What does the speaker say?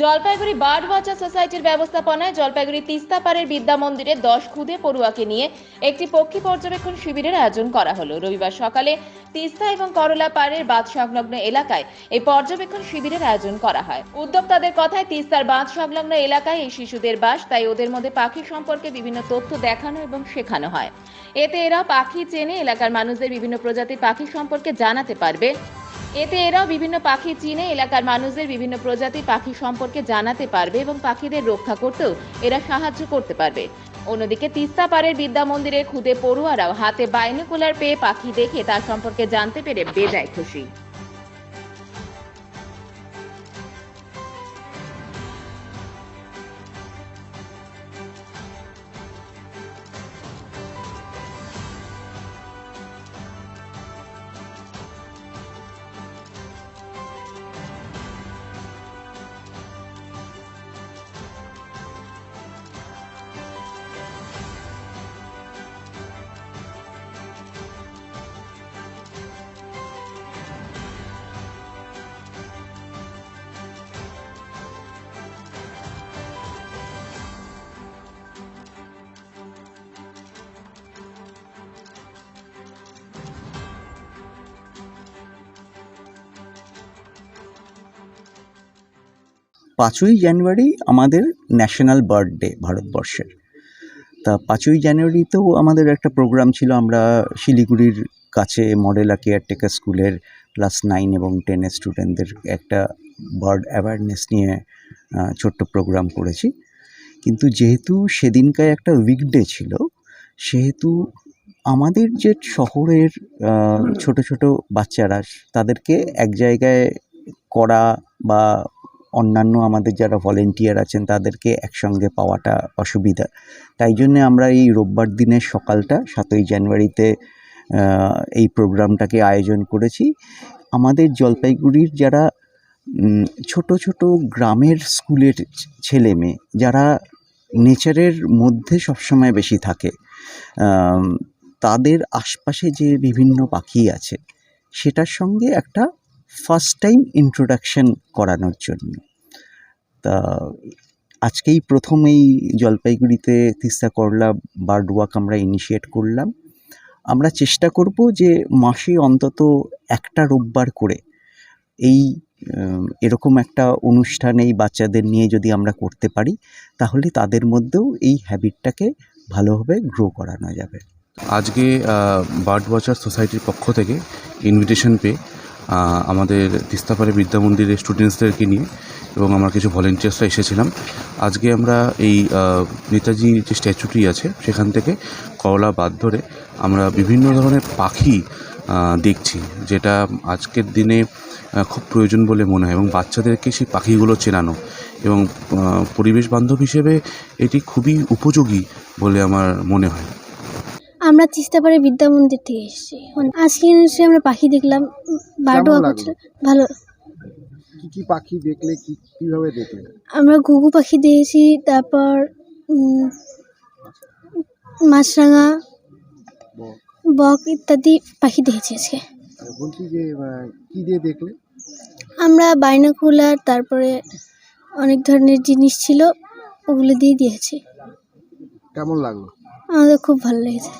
Jalpaiguri bird watcher সোসাইটির ব্যবস্থাপনায় জলপাইগুড়ি তিস্তাপাড়ের বিদ্যা মন্দিরে দশ খুদে পড়ুয়াকে নিয়ে একটি পক্ষী পর্যবেক্ষণ শিবিরের আয়োজন করা হলো। রবিবার সকালে তিস্তা এবং করলা পাড়ের বাঁধ সংলগ্ন এলাকায় এই পর্যবেক্ষণ শিবিরের আয়োজন করা হয়। উদ্যোক্তাদের কথায় তিস্তার বাঁধ সংলগ্ন এলাকায় এই শিশুদের বাস, তাই ওদের মধ্যে পাখি সম্পর্কে বিভিন্ন তথ্য দেখানো এবং শেখানো হয়। এতে এরা পাখি চেনে, এলাকার মানুষদের বিভিন্ন প্রজাতির পাখি সম্পর্কে জানাতে পারবে। এতে এরাও বিভিন্ন পাখি চিনে, এলাকার মানুষদের বিভিন্ন প্রজাতির পাখি সম্পর্কে জানাতে পারবে এবং পাখিদের রক্ষা করতেও এরা সাহায্য করতে পারবে। অন্যদিকে তিস্তা পাড়ের বিদ্যা মন্দিরের খুদে পড়ুয়ারাও হাতে বাইনোকুলার পেয়ে পাখি দেখে তার সম্পর্কে জানতে পেরে বেজায় খুশি। পাঁচই জানুয়ারি আমাদের ন্যাশনাল বার্থডে ভারতবর্ষের। তা পাঁচই জানুয়ারিতেও আমাদের একটা প্রোগ্রাম ছিল, আমরা শিলিগুড়ির কাছে মডেলা কেয়ারটেকার স্কুলের ক্লাস নাইন এবং টেনের স্টুডেন্টদের একটা বার্ড অ্যাওয়ারনেস নিয়ে ছোট্ট প্রোগ্রাম করেছি। কিন্তু যেহেতু সেদিনকার একটা উইকডে ছিল, সেহেতু আমাদের যে শহরের ছোট ছোট বাচ্চারা, তাদেরকে এক জায়গায় করা বা অন্যান্য আমাদের যারা ভলেন্টিয়ার আছেন তাদেরকে একসঙ্গে পাওয়াটা অসুবিধা। তাই জন্যে আমরা এই রোববার দিনের সকালটা, সাতই জানুয়ারিতে এই প্রোগ্রামটাকে আয়োজন করেছি। আমাদের জলপাইগুড়ির যারা ছোট ছোট গ্রামের স্কুলের ছেলে মেয়ে, যারা নেচারের মধ্যে সবসময় বেশি থাকে তাদের আশপাশে যে বিভিন্ন পাখি আছে, সেটার সঙ্গে একটা ফার্স্ট টাইম ইন্ট্রোডাকশন করানোর জন্য। তা আজকেই প্রথম এই জলপাইগুড়িতে তিস্তা করলা বার্ড ওয়াক আমরা ইনিশিয়েট করলাম। আমরা চেষ্টা করব যে মাসে অন্তত একটা রোববার করে এই এরকম একটা অনুষ্ঠান এই বাচ্চাদের নিয়ে যদি আমরা করতে পারি, তাহলে তাদের মধ্যেও এই হ্যাবিটটাকে ভালোভাবে গ্রো করানো যাবে। আজকে বার্ড ওয়াচার সোসাইটির পক্ষ থেকে ইনভিটেশন পেয়ে আমাদের তিস্তাপাড়ে বিদ্যা মন্দিরের স্টুডেন্টসদেরকে নিয়ে এবং আমরা কিছু ভলেন্টিয়ার্সরা এসেছিলাম। আজকে আমরা এই আহ, নেতাজি যে স্ট্যাচুটি আছে সেখান থেকে করলা বাদ ধরে আমরা বিভিন্ন ধরনের পাখি দেখছি যেটা আজকের দিনে খুব প্রয়োজন বলে মনে হয় এবং বাচ্চাদেরকে সেই পাখিগুলো চেনানো এবং পরিবেশ বান্ধব হিসেবে এটি খুবই উপযোগী বলে আমার মনে হয়। আমরা তিস্তাপাড়ে বিদ্যা মন্দির থেকে এসেছি। মানে আজকে এসে আমরা পাখি দেখলাম? করছিল ভালো কি কি পাখি দেখলে কি কীভাবে দেখলে? আমরা ঘুঘু পাখি দেখেছি তারপর মাছরাঙা বক। ইত্যাদি পাখি দেখেছি আজকে। বলছি যে কি দিয়ে দেখলে? আমরা বাইনাকুলার তারপরে অনেক ধরনের জিনিস ছিল ওগুলো দিয়ে দিয়েছি। কেমন লাগল? আমাদের খুব ভালো লেগেছে।